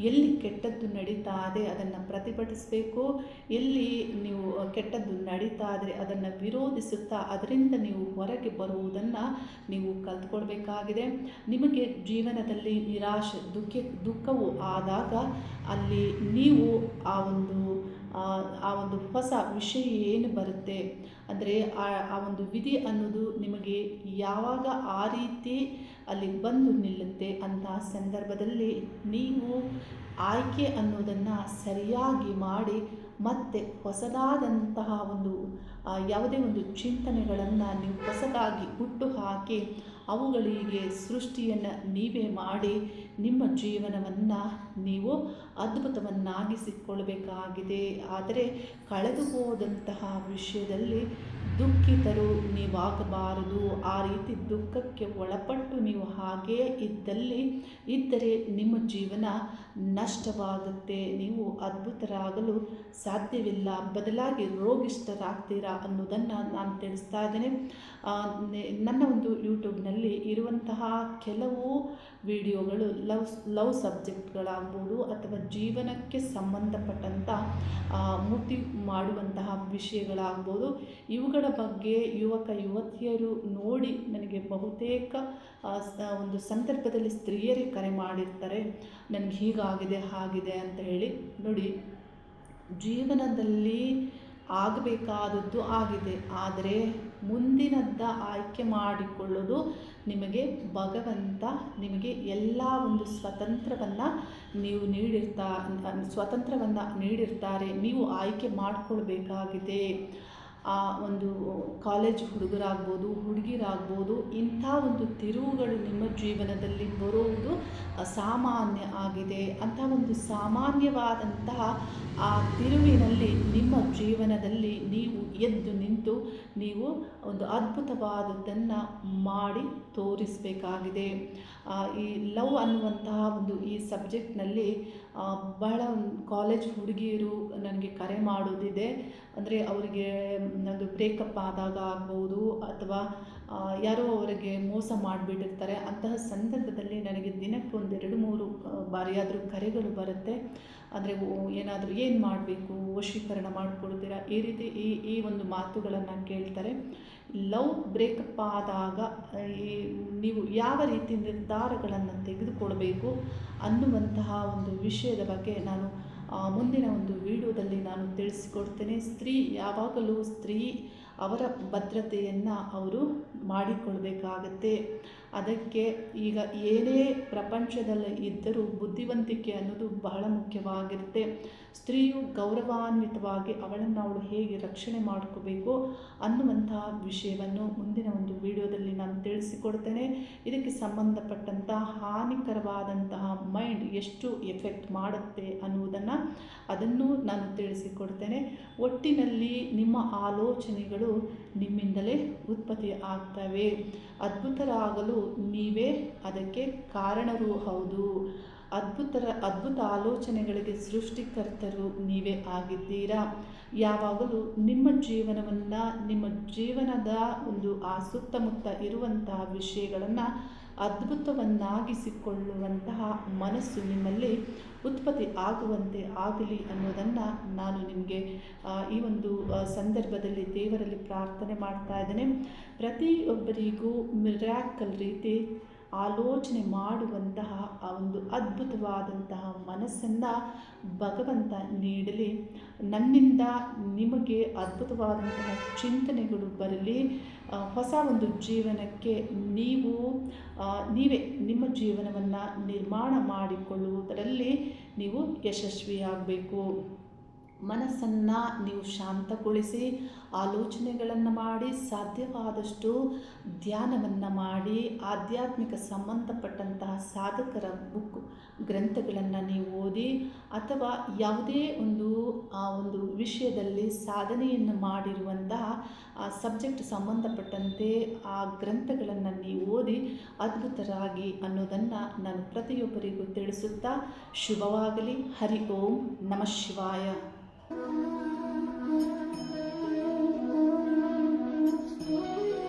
ಎಲ್ಲಿ ಕೆಟ್ಟದ್ದು ನಡೀತಾ ಇದೆ ಅದನ್ನು ಪ್ರತಿಭಟಿಸಬೇಕು. ಎಲ್ಲಿ ನೀವು ಕೆಟ್ಟದ್ದು ನಡೀತಾ ಇದ್ರೆ ಅದನ್ನು ವಿರೋಧಿಸುತ್ತಾ ಅದರಿಂದ ನೀವು ಹೊರಗೆ ಬರುವುದನ್ನು ನೀವು ಕಲ್ತ್ಕೊಳ್ಬೇಕಾಗಿದೆ. ನಿಮಗೆ ಜೀವನದಲ್ಲಿ ನಿರಾಶೆ, ದುಃಖ, ದುಃಖವು ಆದಾಗ ಅಲ್ಲಿ ನೀವು ಆ ಒಂದು ಆ ಒಂದು ಹೊಸ ವಿಷಯ ಏನು ಬರುತ್ತೆ? ಅಂದರೆ ಆ ಆ ಒಂದು ವಿಧಿ ಅನ್ನೋದು ನಿಮಗೆ ಯಾವಾಗ ಆ ರೀತಿ ಅಲ್ಲಿ ಬಂದು ನಿಲ್ಲುತ್ತೆ ಅಂತ ಸಂದರ್ಭದಲ್ಲಿ ನೀವು ಆಯ್ಕೆ ಅನ್ನೋದನ್ನು ಸರಿಯಾಗಿ ಮಾಡಿ ಮತ್ತೆ ಹೊಸದಾದಂತಹ ಒಂದು ಯಾವುದೇ ಒಂದು ಚಿಂತನೆಗಳನ್ನು ನೀವು ಹೊಸದಾಗಿ ಹುಟ್ಟು ಹಾಕಿ ಅವುಗಳಿಗೆ ಸೃಷ್ಟಿಯನ್ನು ನೀವೇ ಮಾಡಿ ನಿಮ್ಮ ಜೀವನವನ್ನು ನೀವು ಅದ್ಭುತವನ್ನಾಗಿಸಿಕೊಳ್ಳಬೇಕಾಗಿದೆ. ಆದರೆ ಕಳೆದು ಹೋದಂತಹ ವಿಷಯದಲ್ಲಿ ದುಃಖಿತರು ನೀವಾಗಬಾರದು. ಆ ರೀತಿ ದುಃಖಕ್ಕೆ ಒಳಪಟ್ಟು ನೀವು ಹಾಗೇ ಇದ್ದಲ್ಲಿ, ಇದ್ದರೆ ನಿಮ್ಮ ಜೀವನ ನಷ್ಟವಾಗುತ್ತೆ. ನೀವು ಅದ್ಭುತರಾಗಲು ಸಾಧ್ಯವಿಲ್ಲ. ಬದಲಾಗಿ ರೋಗಿಷ್ಠರಾಗ್ತೀರಾ ಅನ್ನೋದನ್ನು ನಾನು ತಿಳಿಸ್ತಾ ಇದ್ದೇನೆ. ನನ್ನ ಒಂದು ಯೂಟ್ಯೂಬ್ನಲ್ಲಿ ಇರುವಂತಹ ಕೆಲವು ವಿಡಿಯೋಗಳು ಲವ್ ಲವ್ ಸಬ್ಜೆಕ್ಟ್ಗಳಾಗ್ಬೋದು ಅಥವಾ ಜೀವನಕ್ಕೆ ಸಂಬಂಧಪಟ್ಟಂಥ ಮೂರ್ತಿ ಮಾಡುವಂತಹ ವಿಷಯಗಳಾಗ್ಬೋದು. ಇವುಗಳ ಬಗ್ಗೆ ಯುವಕ, ಯುವತಿಯರು ನೋಡಿ ನನಗೆ ಬಹುತೇಕ ಒಂದು ಸಂದರ್ಭದಲ್ಲಿ ಸ್ತ್ರೀಯರೇ ಕರೆ ಮಾಡಿರ್ತಾರೆ. ನನಗೆ ಹೀಗಾಗಿದೆ, ಹಾಗಿದೆ ಅಂತ ಹೇಳಿ. ನೋಡಿ, ಜೀವನದಲ್ಲಿ ಆಗಬೇಕಾದದ್ದು ಆಗಿದೆ. ಆದರೆ ಮುಂದಿನದ್ದ ಆಯ್ಕೆ ಮಾಡಿಕೊಳ್ಳೋದು ನಿಮಗೆ ಭಗವಂತ, ನಿಮಗೆ ಎಲ್ಲ ಒಂದು ಸ್ವತಂತ್ರವನ್ನು ನೀವು ನೀಡಿರ್ತಾ, ಸ್ವತಂತ್ರವನ್ನು ನೀಡಿರ್ತಾರೆ. ನೀವು ಆಯ್ಕೆ ಮಾಡಿಕೊಳ್ಬೇಕಾಗಿದೆ. ಆ ಒಂದು ಕಾಲೇಜ್ ಹುಡುಗರಾಗ್ಬೋದು, ಹುಡುಗಿರಾಗ್ಬೋದು, ಇಂಥ ಒಂದು ತಿರುವುಗಳು ನಿಮ್ಮ ಜೀವನದಲ್ಲಿ ಬರುವುದು ಸಾಮಾನ್ಯ ಆಗಿದೆ. ಅಂಥ ಒಂದು ಸಾಮಾನ್ಯವಾದಂತಹ ಆ ತಿರುವಿನಲ್ಲಿ ನಿಮ್ಮ ಜೀವನದಲ್ಲಿ ನೀವು ಎದ್ದು ನಿಂತು ನೀವು ಒಂದು ಅದ್ಭುತವಾದದ್ದನ್ನು ಮಾಡಿ ತೋರಿಸಬೇಕಾಗಿದೆ. ಈ ಲವ್ ಅನ್ನುವಂತಹ ಒಂದು ಈ ಸಬ್ಜೆಕ್ಟ್ನಲ್ಲಿ ಬಹಳ ಕಾಲೇಜ್ ಹುಡುಗಿಯರು ನನಗೆ ಕರೆ ಮಾಡೋದಿದೆ. ಅಂದರೆ ಅವರಿಗೆ ಒಂದು ಬ್ರೇಕಪ್ ಆದಾಗ ಆಗ್ಬೋದು, ಅಥವಾ ಯಾರೋ ಅವರಿಗೆ ಮೋಸ ಮಾಡಿಬಿಟ್ಟಿರ್ತಾರೆ. ಅಂತಹ ಸಂದರ್ಭದಲ್ಲಿ ನನಗೆ ದಿನಕ್ಕೆ ಒಂದು ಎರಡು ಮೂರು ಬಾರಿಯಾದರೂ ಕರೆಗಳು ಬರುತ್ತೆ. ಅಂದರೆ ಏನಾದರೂ ಏನು ಮಾಡಬೇಕು? ವಶೀಕರಣ ಮಾಡಿಕೊಡ್ತೀರಾ? ಈ ರೀತಿ ಈ ಈ ಒಂದು ಮಾತುಗಳನ್ನು ಕೇಳ್ತಾರೆ. ಲವ್ ಬ್ರೇಕಪ್ ಆದಾಗ ಈ ನೀವು ಯಾವ ರೀತಿ ನಿರ್ಧಾರಗಳನ್ನು ತೆಗೆದುಕೊಳ್ಬೇಕು ಅನ್ನುವಂತಹ ಒಂದು ವಿಷಯದ ಬಗ್ಗೆ ನಾನು ಮುಂದಿನ ಒಂದು ವಿಡಿಯೋದಲ್ಲಿ ನಾನು ತಿಳಿಸಿಕೊಡ್ತೇನೆ. ಸ್ತ್ರೀ ಯಾವಾಗಲೂ ಸ್ತ್ರೀ ಅವರ ಭದ್ರತೆಯನ್ನು ಅವರು ಮಾಡಿಕೊಳ್ಬೇಕಾಗತ್ತೆ. ಅದಕ್ಕೆ ಈಗ ಏನೇ ಪ್ರಪಂಚದಲ್ಲಿ ಇದ್ದರೂ ಬುದ್ಧಿವಂತಿಕೆ ಅನ್ನೋದು ಬಹಳ ಮುಖ್ಯವಾಗಿರುತ್ತೆ. ಸ್ತ್ರೀಯು ಗೌರವಾನ್ವಿತವಾಗಿ ಅವಳನ್ನು ಅವಳು ಹೇಗೆ ರಕ್ಷಣೆ ಮಾಡ್ಕೋಬೇಕು ಅನ್ನುವಂತಹ ವಿಷಯವನ್ನು ಮುಂದಿನ ಒಂದು ವಿಡಿಯೋದಲ್ಲಿ ನಾನು ತಿಳಿಸಿಕೊಡ್ತೇನೆ. ಇದಕ್ಕೆ ಸಂಬಂಧಪಟ್ಟಂಥ ಹಾನಿಕರವಾದಂತಹ ಮೈಂಡ್ ಎಷ್ಟು ಎಫೆಕ್ಟ್ ಮಾಡುತ್ತೆ ಅನ್ನುವುದನ್ನು ಅದನ್ನು ನಾನು ತಿಳಿಸಿಕೊಡ್ತೇನೆ. ಒಟ್ಟಿನಲ್ಲಿ ನಿಮ್ಮ ಆಲೋಚನೆಗಳು ನಿಮ್ಮಿಂದಲೇ ಉತ್ಪತ್ತಿ ಆಗ್ತವೆ. ಅದ್ಭುತರಾಗಲು ನೀವೇ ಅದಕ್ಕೆ ಕಾರಣರೂ ಹೌದು. ಅದ್ಭುತರ, ಅದ್ಭುತ ಆಲೋಚನೆಗಳಿಗೆ ಸೃಷ್ಟಿಕರ್ತರು ನೀವೇ ಆಗಿದ್ದೀರಾ? ಯಾವಾಗಲೂ ನಿಮ್ಮ ಜೀವನವನ್ನು, ನಿಮ್ಮ ಜೀವನದ ಒಂದು ಆ ಸುತ್ತಮುತ್ತ ಇರುವಂತಹ ವಿಷಯಗಳನ್ನು ಅದ್ಭುತವನ್ನಾಗಿಸಿಕೊಳ್ಳುವಂತಹ ಮನಸ್ಸು ನಿಮ್ಮಲ್ಲಿ ಉತ್ಪತ್ತಿ ಆಗುವಂತೆ ಆಗಲಿ ಅನ್ನೋದನ್ನು ನಾನು ನಿಮಗೆ ಈ ಒಂದು ಸಂದರ್ಭದಲ್ಲಿ ದೇವರಲ್ಲಿ ಪ್ರಾರ್ಥನೆ ಮಾಡ್ತಾ ಇದ್ದೇನೆ. ಪ್ರತಿಯೊಬ್ಬರಿಗೂ ಮಿರಾಕಲ್ ರೀತಿ ಆಲೋಚನೆ ಮಾಡುವಂತಹ ಆ ಒಂದು ಅದ್ಭುತವಾದಂತಹ ಮನಸ್ಸನ್ನು ಭಗವಂತ ನೀಡಲಿ. ನನ್ನಿಂದ ನಿಮಗೆ ಅದ್ಭುತವಾದಂತಹ ಚಿಂತನೆಗಳು ಬರಲಿ. ಹೊಸ ಒಂದು ಜೀವನಕ್ಕೆ ನೀವು ನೀವೇ ನಿಮ್ಮ ಜೀವನವನ್ನು ನಿರ್ಮಾಣ ಮಾಡಿಕೊಳ್ಳುವುದರಲ್ಲಿ ನೀವು ಯಶಸ್ವಿಯಾಗಬೇಕು. ಮನಸ್ಸನ್ನು ನೀವು ಶಾಂತಗೊಳಿಸಿ, ಆಲೋಚನೆಗಳನ್ನು ಮಾಡಿ, ಸಾಧ್ಯವಾದಷ್ಟು ಧ್ಯಾನವನ್ನು ಮಾಡಿ, ಆಧ್ಯಾತ್ಮಿಕ ಸಂಬಂಧಪಟ್ಟಂತಹ ಸಾಧಕರ ಬುಕ್ ಗ್ರಂಥಗಳನ್ನು ನೀವು ಓದಿ, ಅಥವಾ ಯಾವುದೇ ಒಂದು, ಆ ಒಂದು ವಿಷಯದಲ್ಲಿ ಸಾಧನೆಯನ್ನು ಮಾಡಿರುವಂತಹ, ಆ ಸಬ್ಜೆಕ್ಟ್ ಸಂಬಂಧಪಟ್ಟಂತೆ ಆ ಗ್ರಂಥಗಳನ್ನು ನೀವು ಓದಿ ಅದ್ಭುತರಾಗಿ ಅನ್ನೋದನ್ನು ನಾನು ಪ್ರತಿಯೊಬ್ಬರಿಗೂ ತಿಳಿಸುತ್ತಾ, ಶುಭವಾಗಲಿ. ಹರಿ ಓಂ ನಮಃ ಶಿವಾಯ. Thank you.